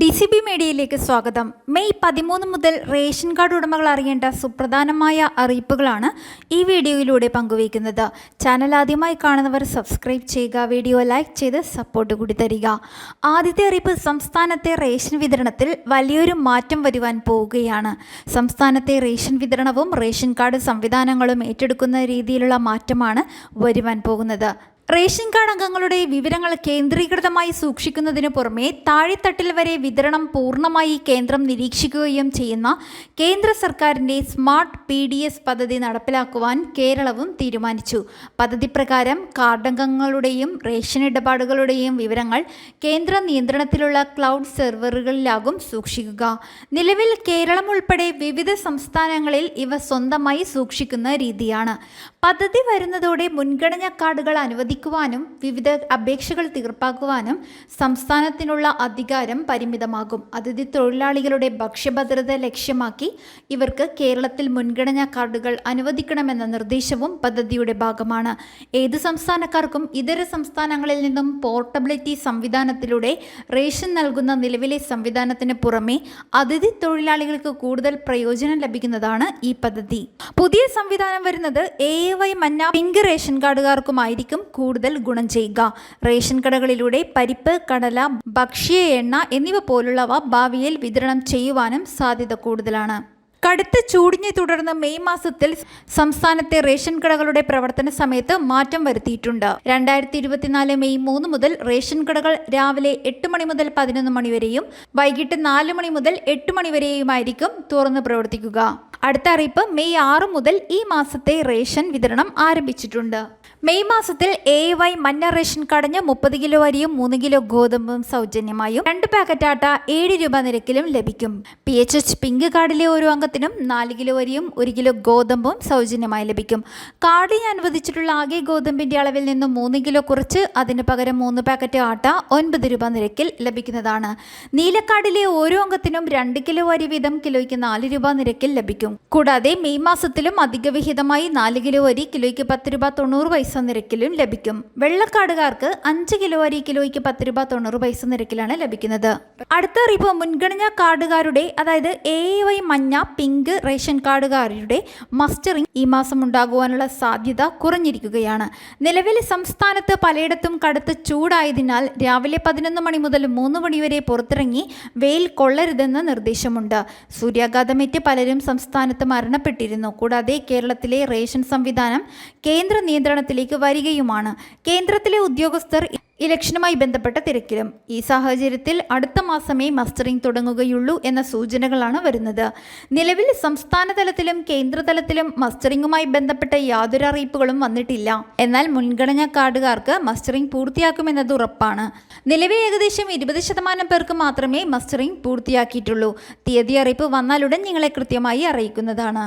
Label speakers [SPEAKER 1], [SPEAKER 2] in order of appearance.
[SPEAKER 1] D C B മീഡിയയിലേക്ക് സ്വാഗതം. May പതിമൂന്ന് മുതൽ റേഷൻ കാർഡ് ഉടമകൾ അറിയേണ്ട സുപ്രധാനമായ അറിയിപ്പുകളാണ് ഈ വീഡിയോയിലൂടെ പങ്കുവയ്ക്കുന്നത്. ചാനൽ ആദ്യമായി കാണുന്നവർ സബ്സ്ക്രൈബ് ചെയ്യുക വീഡിയോ ലൈക്ക് ചെയ്ത് സപ്പോർട്ട് കൂടി തരിക. ആദ്യത്തെ അറിയിപ്പ് സംസ്ഥാനത്തെ റേഷൻ വിതരണത്തിൽ വലിയൊരു മാറ്റം വരുവാൻ പോവുകയാണ്. സംസ്ഥാനത്തെ റേഷൻ വിതരണവും റേഷൻ കാർഡ് സംവിധാനങ്ങളും ഏറ്റെടുക്കുന്ന രീതിയിലുള്ള മാറ്റമാണ് വരുവാൻ പോകുന്നത്. റേഷൻ കാർഡ് അംഗങ്ങളുടെ വിവരങ്ങൾ കേന്ദ്രീകൃതമായി സൂക്ഷിക്കുന്നതിനു പുറമെ താഴെത്തട്ടിൽ വരെ വിതരണം പൂർണമായി കേന്ദ്രം നിരീക്ഷിക്കുകയും ചെയ്യുന്ന കേന്ദ്ര സർക്കാരിന്റെ സ്മാർട്ട് പി ഡി എസ് പദ്ധതി നടപ്പിലാക്കുവാൻ കേരളവും തീരുമാനിച്ചു. പദ്ധതി പ്രകാരം കാർഡംഗങ്ങളുടെയും റേഷൻ ഇടപാടുകളുടെയും വിവരങ്ങൾ കേന്ദ്ര നിയന്ത്രണത്തിലുള്ള ക്ലൗഡ് സെർവറുകളിലാകും സൂക്ഷിക്കുക. നിലവിൽ കേരളം ഉൾപ്പെടെ വിവിധ സംസ്ഥാനങ്ങളിൽ ഇവ സ്വന്തമായി സൂക്ഷിക്കുന്ന രീതിയാണ്. പദ്ധതി വരുന്നതോടെ മുൻഗണനാ കാർഡുകൾ അനുവദിക്കുവാനും വിവിധ അപേക്ഷകൾ തീർപ്പാക്കുവാനും സംസ്ഥാനത്തിനുള്ള അധികാരം പരിമിതമാകും. അതിഥി തൊഴിലാളികളുടെ ഭക്ഷ്യഭദ്രത ലക്ഷ്യമാക്കി ഇവർക്ക് കേരളത്തിൽ മുൻഗണനാ കാർഡുകൾ അനുവദിക്കണമെന്ന നിർദ്ദേശവും പദ്ധതിയുടെ ഭാഗമാണ്. ഏത് സംസ്ഥാനക്കാർക്കും ഇതര സംസ്ഥാനങ്ങളിൽ നിന്നും പോർട്ടബിലിറ്റി സംവിധാനത്തിലൂടെ റേഷൻ നൽകുന്ന നിലവിലെ സംവിധാനത്തിന് പുറമെ അതിഥി തൊഴിലാളികൾക്ക് കൂടുതൽ പ്രയോജനം ലഭിക്കുന്നതാണ് ഈ പദ്ധതി. പുതിയ സംവിധാനം വരുന്നത് എ വൈ മന്ന പിങ്ക് റേഷൻ കാർഡുകാർക്കുമായിരിക്കും. കൂടുതൽ ഗുണം ചെയ്യുക. റേഷൻ കടകളിലൂടെ പരിപ്പ് കടല ഭക്ഷ്യ എണ്ണ എന്നിവ പോലുള്ളവ ഭാവിയിൽ വിതരണം ചെയ്യുവാനും സാധ്യത കൂടുതലാണ്. കടുത്ത ചൂടിനെ തുടർന്ന് മെയ് മാസത്തിൽ സംസ്ഥാനത്തെ റേഷൻ കടകളുടെ പ്രവർത്തന സമയത്ത് മാറ്റം വരുത്തിയിട്ടുണ്ട്. രണ്ടായിരത്തി ഇരുപത്തിനാല് മെയ് മൂന്ന് മുതൽ റേഷൻ കടകൾ രാവിലെ എട്ട് മണി മുതൽ പതിനൊന്ന് മണിവരെയും വൈകിട്ട് നാല് മണി മുതൽ എട്ട് മണിവരെയുമായിരിക്കും തുറന്ന് പ്രവർത്തിക്കുക. അടുത്ത അറിയിപ്പ് മെയ് ആറ് മുതൽ ഈ മാസത്തെ റേഷൻ വിതരണം ആരംഭിച്ചിട്ടുണ്ട്. മെയ് മാസത്തിൽ എ വൈ മഞ്ഞ റേഷൻ കടഞ്ഞ് മുപ്പത് കിലോ അരിയും മൂന്ന് കിലോ ഗോതമ്പും സൗജന്യമായും രണ്ട് പാക്കറ്റ് ആട്ട ഏഴ് രൂപ നിരക്കിലും ലഭിക്കും. പി എച്ച് എച്ച് പിങ്ക് കാർഡിലെ ഓരോ അംഗത്തിനും നാല് കിലോ അരിയും ഒരു കിലോ ഗോതമ്പും സൗജന്യമായി ലഭിക്കും. കാർഡിൽ അനുവദിച്ചിട്ടുള്ള ആകെ ഗോതമ്പിന്റെ അളവിൽ നിന്നും മൂന്ന് കിലോ കുറച്ച് അതിന് പകരം മൂന്ന് പാക്കറ്റ് ആട്ട ഒൻപത് രൂപ നിരക്കിൽ ലഭിക്കുന്നതാണ്. നീലക്കാടിലെ ഓരോ അംഗത്തിനും രണ്ട് കിലോ അരി വീതം കിലോയ്ക്ക് നാല് രൂപ നിരക്കിൽ ലഭിക്കും. കൂടാതെ മെയ് മാസത്തിലും അധിക വിഹിതമായി നാല് കിലോ അരി കിലോയ്ക്ക് പത്ത് രൂപ തൊണ്ണൂറ് പൈസ നിരക്കിലും ലഭിക്കും. വെള്ളക്കാടുകാർക്ക് അഞ്ച് കിലോ അരി കിലോയ്ക്ക് പത്ത് രൂപ തൊണ്ണൂറ് പൈസ നിരക്കിലാണ് ലഭിക്കുന്നത്. അടുത്ത അറിയിപ്പ് മുൻഗണനാ കാർഡുകാരുടെ അതായത് എ വൈ മഞ്ഞ പിങ്ക് റേഷൻ കാർഡുകാരുടെ മസ്റ്ററിംഗ് ഈ മാസം ഉണ്ടാകുവാനുള്ള സാധ്യത കുറഞ്ഞിരിക്കുകയാണ്. നിലവിൽ സംസ്ഥാനത്ത് പലയിടത്തും കടുത്ത ചൂടായതിനാൽ രാവിലെ പതിനൊന്ന് മണി മുതൽ മൂന്ന് മണിവരെ പുറത്തിറങ്ങി വെയിൽ കൊള്ളരുതെന്ന് നിർദ്ദേശമുണ്ട്. സൂര്യാഘാതമേറ്റ് പലരും സംസ്ഥാനത്ത് മരണപ്പെട്ടിരുന്നു. കൂടാതെ കേരളത്തിലെ റേഷൻ സംവിധാനം കേന്ദ്ര നിയന്ത്രണത്തിലേക്ക് വരികയുമാണ്. കേന്ദ്രത്തിലെ ഉദ്യോഗസ്ഥർ ഇലക്ഷനുമായി ബന്ധപ്പെട്ട തിരക്കിലും. ഈ സാഹചര്യത്തിൽ അടുത്ത മാസമേ മസ്റ്ററിംഗ് തുടങ്ങുകയുള്ളൂ എന്ന സൂചനകളാണ് വരുന്നത്. നിലവിൽ സംസ്ഥാന തലത്തിലും കേന്ദ്രതലത്തിലും മസ്റ്ററിംഗുമായി ബന്ധപ്പെട്ട യാതൊരു അറിയിപ്പുകളും വന്നിട്ടില്ല. എന്നാൽ മുൻഗണനാ കാർഡുകാർക്ക് മസ്റ്ററിംഗ് പൂർത്തിയാക്കുമെന്നത് ഉറപ്പാണ്. നിലവിൽ ഏകദേശം ഇരുപത് ശതമാനം പേർക്ക് മാത്രമേ മസ്റ്ററിംഗ് പൂർത്തിയാക്കിയിട്ടുള്ളൂ. തീയതി അറിയിപ്പ് വന്നാലുടൻ നിങ്ങളെ കൃത്യമായി അറിയിക്കുന്നതാണ്.